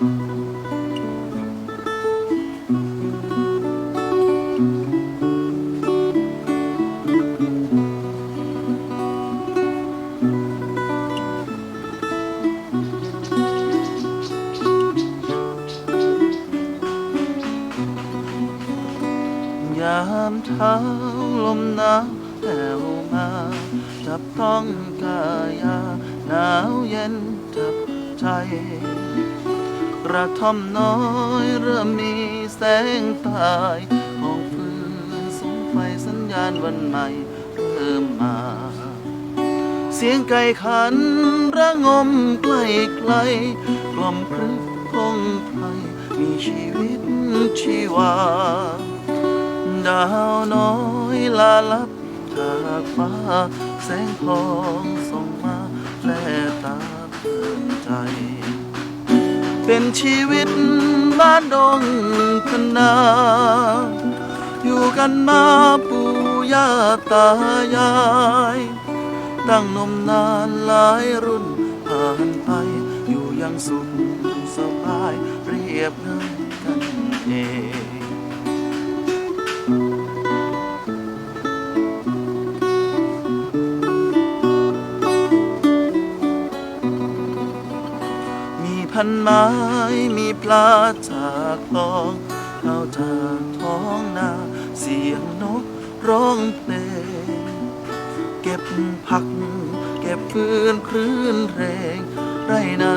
ยามเท้าลมหนาวแผ่วมาจับต้องกายาหนาวเย็นจับใจ กระท่อมน้อยเริ่มมีแสงตายห้องฟืนสงไฟสัญญาณวันใหม่เริ่มมา เสียงไก่ขันระงมใกล้ไกลกล่อมพรึกพงไพรมีชีวิตชีวา ดาวน้อยลาลับจากฟ้าแสงทองส่องมาแลตาเพื่อนใจ เป็นชีวิตบ้านดงพนา อยู่กันมาปู่ย่าตายาย ตั้งนมนานหลายรุ่นผ่านไป อยู่อยังสุขสบายเรียบง่ายกันเอง พันไม้มีปลาจากคลองเข้าจากท้องนา เสียงนกร้องเพลง เก็บผัก เก็บฟืนคลื่นเพลงไรนา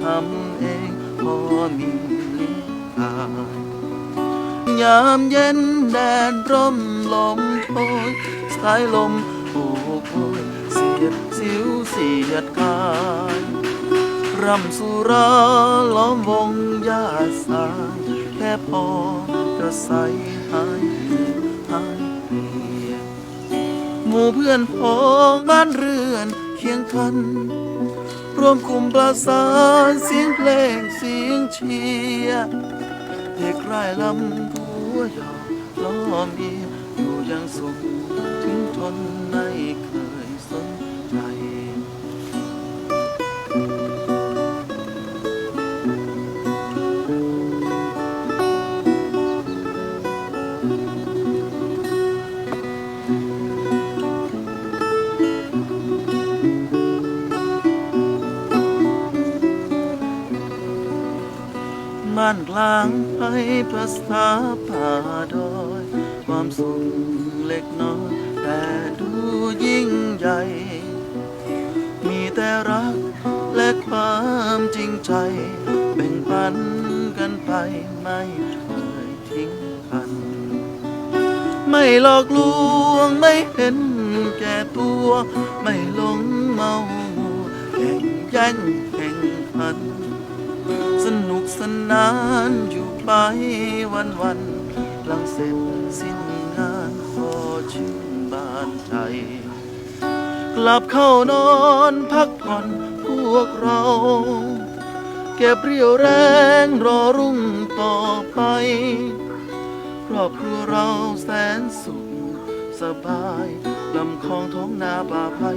ทำเองพอมีลิ้นกายยามเย็นแดดร่มลมโชยสายลมโบกโอยเสียดสิวเสียดกาย ร่ำสุราล้อมวงยาสาแค่พอกระใสหายหายหมู่เพื่อนพ้องบ้านเรือนเคียงกัน ร่วมกลุ่มประสานเสียงเพลงเสียงเชียร์เด็กไร่ลำผัวหยอกล้อเมียอยู่อยังสุขถึงทนไม่เค บ้านกลางไปภาษาป่าดอย ความสุขเล็กน้อยแต่ดูยิ่งใหญ่ มีแต่รักและความจริงใจแบ่งปันกันไปไม่เคยทิ้งกัน ไม่หลอกลวงไม่เห็นแก่ตัวไม่หลงานอยู่ไปวันวันหลังเสร็จสิ้นงานพอชื่นบานใจ กลับเข้านอนพักผ่อนพวกเรา เก็บเรี่ยวแรงรอรุ่งต่อไป ครอบครัวเราแสนสุขสบายลำคลองท้องนาป่าไผ่